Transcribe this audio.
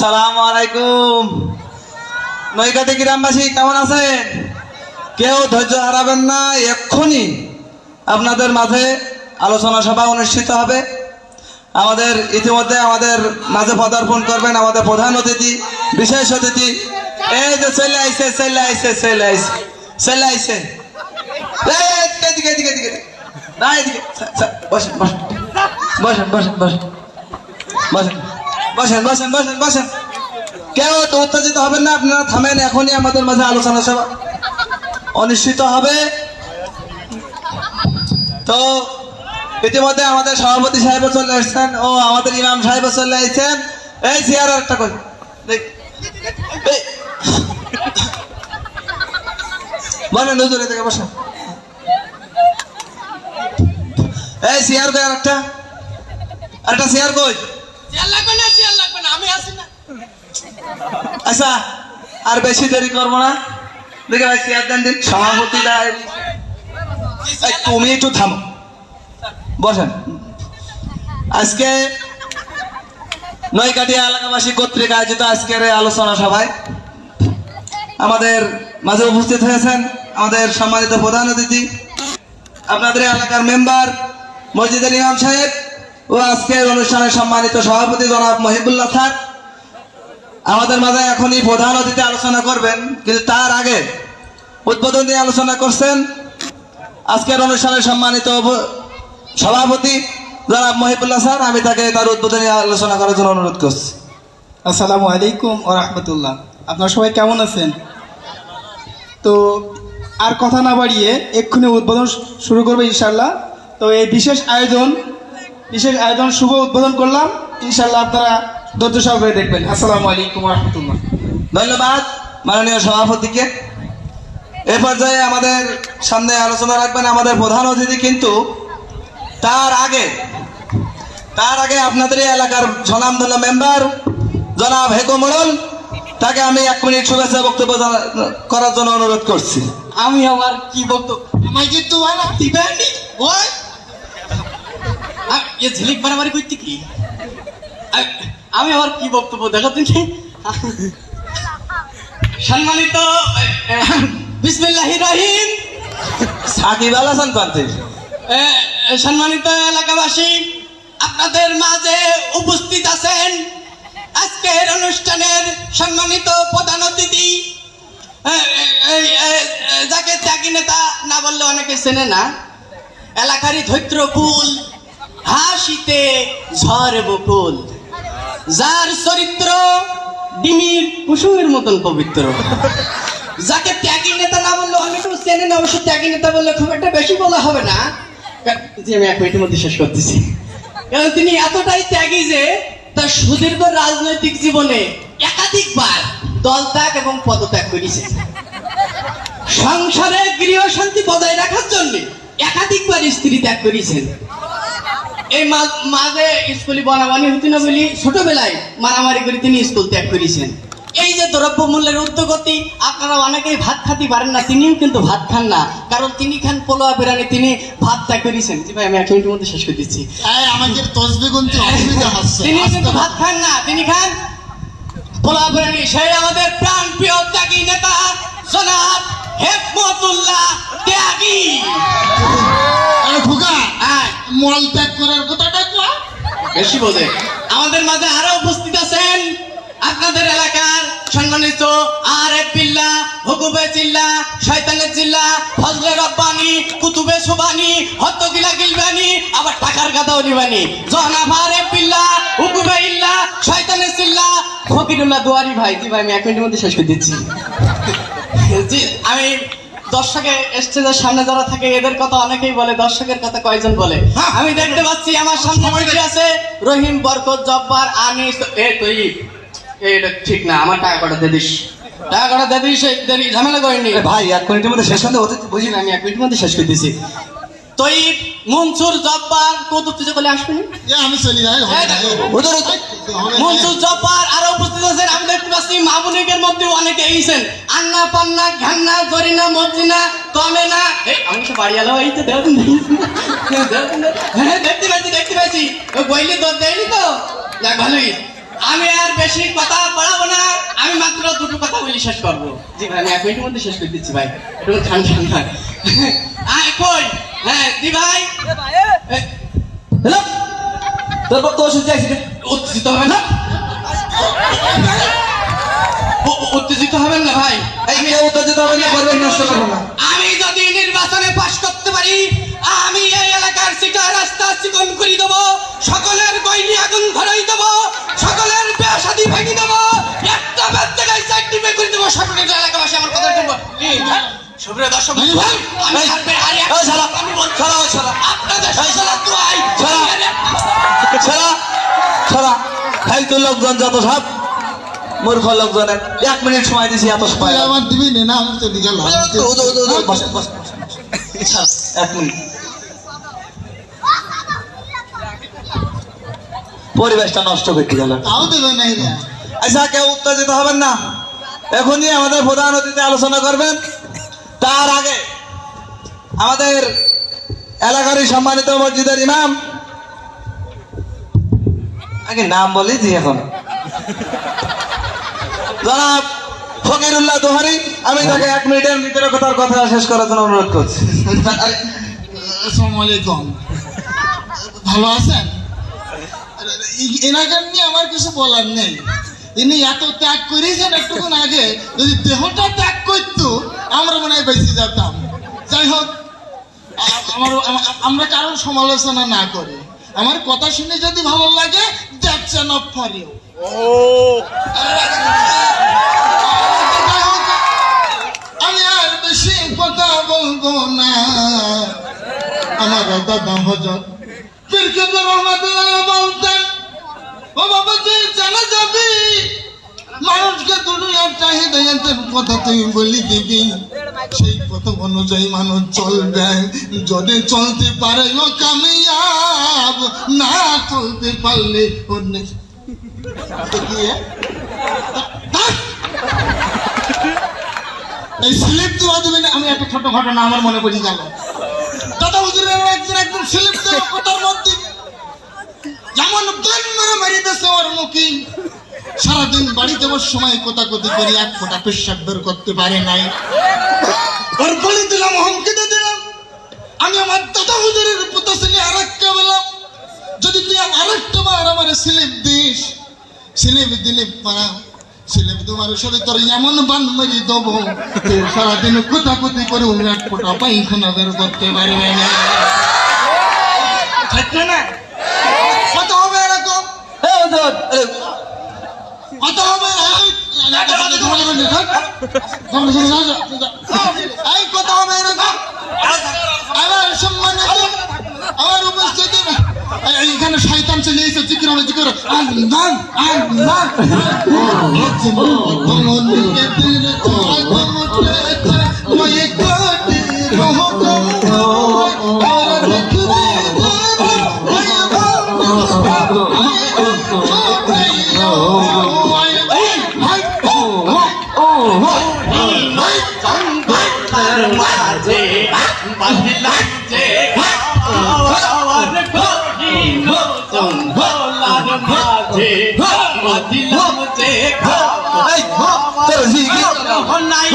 সালাম আলাইকুম। নৈকাটি গ্রামবাসী, কেমন আছেন? কেউ ধৈর্য হারাবেন না, এক্ষুনি আপনাদের মাঝে আলোচনা সভা অনুষ্ঠিত হবে। আমাদের ইতিমধ্যে আমাদের মাঝে পদার্পণ করবেন আমাদের প্রধান অতিথি, বিশেষ অতিথি। এই যে চলে আইসে চলে আইসে চলে আইসে চলে আইসে এদিকে এদিকে এদিকে না বসেন। বসেন বসেন বসেন। বসেন। বসেন বসেন বসেন বসেন। কেউ উত্তেজিত হবেন না, আপনারা থামেন, এখনই আমাদের মাঝে আলোচনা সভা। অনুষ্ঠিত হবে। তো ইতিমধ্যে আমাদের সভাপতি সাহেব চলে এসেছেন, ও আমাদের ইমাম সাহেব চলে এসেছেন। এই চেয়ার একটা। এই। বলেন হুজুর থেকে বসেন। এই চেয়ার কই আর একটা আরেকটা চেয়ার কই? আচ্ছা আর বেশি দেরি করব না। দেখে ভাই, চেয়ার দেন সভাপতি তুমি একটু থামো। বসেন। আজকে নয়কাটিয়া এলাকাবাসী কর্তৃক আয়োজিত আজকের আলোচনা সভায় আমাদের মাঝে উপস্থিত হয়েছেন আমাদের সম্মানিত প্রধান অতিথি, আপনাদের এলাকার মেম্বার মসজিদের ইমাম সাহেব ও আজকের অনুষ্ঠানে সম্মানিত সভাপতি জনাব মহিবুল্লাহ খান আমাদের মাঝে এখনই প্রধান অতিথি আলোচনা করবেন, কিন্তু তার আগে উদ্বোধন দিয়ে আলোচনা করছেন আজকের অনুষ্ঠানে সম্মানিত সভাপতি জনাব মহিবুল্লাহ স্যার। আমি তাকে তার উদ্বোধনী আলোচনা করার জন্য অনুরোধ করছি। আসসালামু আলাইকুম ও রহমতুল্লাহ। আপনারা সবাই কেমন আছেন? তো আর কথা না বাড়িয়ে এক্ষুনি উদ্বোধন শুরু করবে ইনশাল্লাহ তো এই বিশেষ আয়োজন বিশেষ আয়োজন শুভ উদ্বোধন করলাম। ইনশাল্লাহ আপনারা ধৈর্য সহকারে দেখবেন। আসসালামু আলাইকুম রহমতুল্লাহ। ধন্যবাদ মাননীয় সভাপতিকে। এ পর্যায়ে আমাদের সামনে আলোচনা রাখবেন আমাদের প্রধান অতিথি কিন্তু তার আগে তার আগে আপনাদের এই এলাকার স্বনামধন্য মেম্বার জনাব হেকো মোড়ল, তাকে আমি এক মিনিট শুভেচ্ছা বক্তব্য করার জন্য অনুরোধ করছি। আমি আমার কি বক্তব্য? আমায় যে তো দিবেনি এ ঝিলিক বাড়াবাড়ি করতে কি? আমি আমার কি বক্তব্য দেখো তুমি? সম্মানিত বিসমিল্লাহ রহিম। সাকিব আল হাসান এ, সম্মানিত এলাকাবাসী আপনাদের মাঝে উপস্থিত আছেন আজকের অনুষ্ঠানের সম্মানিত প্রধান অতিথি। যাকে ত্যাগী নেতা না বললে অনেকে চেনে না। এলাকারই ধৈত্র কুল হাসিতে ঝড় বকুল যার চরিত্র ডিমির কুসুমের মতন পবিত্র। যাকে ত্যাগী নেতা না বললে অনেকেও চেনে না, অবশ্য ত্যাগী নেতা বললে খুব একটা বেশি বলা হবে না। জি আমি এক মিনিটের মধ্যে শেষ করতেছি। কারণ তিনি এতটাই ত্যাগী যে তার সুদীর্ঘ রাজনৈতিক জীবনে একাধিকবার দল ত্যাগ এবং পদত্যাগ করেছে। সংসারে গৃহ শান্তি বজায় রাখার জন্য একাধিকবার স্ত্রী ত্যাগ করেছেন। এই মাঝে স্কুলে বনাবানি হতো না বলি ছোটবেলায় মারামারি করে তিনি স্কুল ত্যাগ করেছেন। এই যে দ্রব্য মূল্যের উদ্যোগতি আপনারা অনেকেই ভাত খাতে পারেন না তিনিও কিন্তু ভাত খান না। কারণ তিনি খান পোলোয়া বিরানি তিনি ভাত ত্যাগ করেছেন। জি ভাই আমি এক মিনিটের মধ্যে শেষ করে দিচ্ছি। আমাদের তসবি অসুবিধা হচ্ছে। তিনি কিন্তু ভাত খান না তিনি খান পোলোয়া বিরানি সেই আমাদের প্রাণ প্রিয় ত্যাগী নেতা জনাব হেকমতুল্লাহ ত্যাগী। ফুকা মল ত্যাগ করার কথাটা কয়া? বেশি বোঝে। আমাদের মাঝে আরও উপস্থিত আছেন আপনাদের এলাকার সম্মানিত আর এফ বিল্লা হুকুবে চিল্লা শয়তানের চিল্লা ফজলে রব্বানি কুতুবে সুবানি হত্তগিলা গিলবানি আবার টাকার গাদাও নিবানি। জনাব আর বিল্লা হুকুবে ইল্লা শয়তানের চিল্লা। ফকিরুল্লাহ দুয়ারি ভাই জি ভাই আমি এক মিনিটের মধ্যে শেষ করে দিচ্ছি। আমি দর্শকের স্টেজের সামনে যারা থাকে এদের কথা অনেকেই বলে দর্শকের কথা কয়জন বলে? আমি দেখতে পাচ্ছি আমার সামনে বসে আছে রহিম বরকত জব্বার আনিস। এ তুই এটা ঠিক না আমার টাকা কটা দিয়ে দিস। টাকা কটা দিয়ে দিস ঝামেলা করেনি। ভাই এক মিনিটের মধ্যে শেষ হতে বুঝি না আমি এক মিনিটের মধ্যে শেষ করে দিছি তুই মনসুর জব্বার আসবেনি আমি চলি যাই না, হবে না, মনসুর জব্বার আরও উপস্থিত আছেন। আমি দেখতে পাচ্ছি মামুনিকের মধ্যে অনেকে এইছেন আন্না পান্না ঘান্না জরিনা মর্জিনা কমে না আমি তো বাড়ি আলো এই তো দেখুন হ্যাঁ দেখতে পাচ্ছি দেখতে পাচ্ছি। বইলে দেয়নি তো? যাক ভালোই। আমি আর বেশি কথা মাত্র দুটো কথা বলি শেষ করব। জি ভাই আমি এক মিনিটের মধ্যে শেষ করে দিচ্ছি ভাই। একটু ঠান্ডা ঠান্ডা কই? হ্যাঁ দি ভাই। তোর উত্তেজিত হবেন না? উ- উত্তেজিত হবেন না ভাই? এই উত্তেজিত হবে না করবেন নষ্ট করবেন না। আমি যদি নির্বাচনে পাশ করতে পারি আমি এই এলাকার সিটা রাস্তা চিকন করে দেব সকলের গয়নি আগুন ধরাই দেব সকলের বিয়া শাদি ভেঙে দেব একটা বাদ জায়গায় চারটি বে করে দেব সকলের এলাকাবাসী আমার কথা শুনব। কি? সুপ্রিয় দর্শক আমি এই, লোকজন যত সব। মূর্খ লোকজনের এক মিনিট সময় দিছি এত সময় আমার দিবি না আমি এক মিনিট। পরিবেশটা নষ্ট করতে গেল আচ্ছা কেউ উত্তেজিত হবেন না? এখনই আমাদের প্রধান অতিথি আলোচনা করবেন। তার আগে আমাদের এলাকারই সম্মানিত মসজিদের ইমাম আগে নাম বলি জি এখন। শেষ ভালো আছেন? আমার কিছু বলার নেই। ইনি এত ত্যাগ আগে, যদি দেহটা ত্যাগ করতো, আমরা মনে হয় বেঁচে যেতাম। যাই হোক আমার আমরা কারোর সমালোচনা না করি। আমার কথা শুনে যদি ভালো লাগে দেখছেন অফ ফরেও যাই হোক, আমি আর বেশি কথা বলব না। আমার দাদা হজর পীরকেন্দ্র রহমতুল্লাহ বলতেন ও বাবা তুই জানা যাবি? মানুষকে দুনিয়ার চাহিদা কথা তুই বলি দিবি। সেই কথা অনুযায়ী মানুষ চলবে যদি চলতে পারে ও কামিয়াব না চলতে পারলে! এই স্লিপ দেওয়া দেবে না, আমি একটা ছোট ঘটনা আমার মনে পড়ে গেল। একদম স্লিপ দেওয়া মধ্যে। যেমন গান মেরে মারিতেছে ওর মুখে। সারাদিন বাড়ি যাওয়ার সময় কোথা কোথাকতি করে এক ফোঁটা পেশাব বের করতে পারে নাই। ওর বলি দিলাম হুমকি দিলাম। আমি আমার দাদা হুজুরের পুতো ছেলে আর একটা বললাম যদি তুই আরেকটা বার আমার স্লিপ দিস স্লিপ দিলে পারা স্লিপ দেওয়ার সাথে তোর এমন বান মারি দেবো তুই সারাদিন কোথাকতি করে এক ফোঁটা পায়খানা বের করতে পারবে না ঠিক না কত হবে এরকম। এ, কত হবে এই কত হবে এরকম আমার সম্মানিত আমার উপস্থিতি এই- এইখানে শয়তান চলে এসে জিকির হবে জিকির আল্লাহ মাঝে মাঝে নাই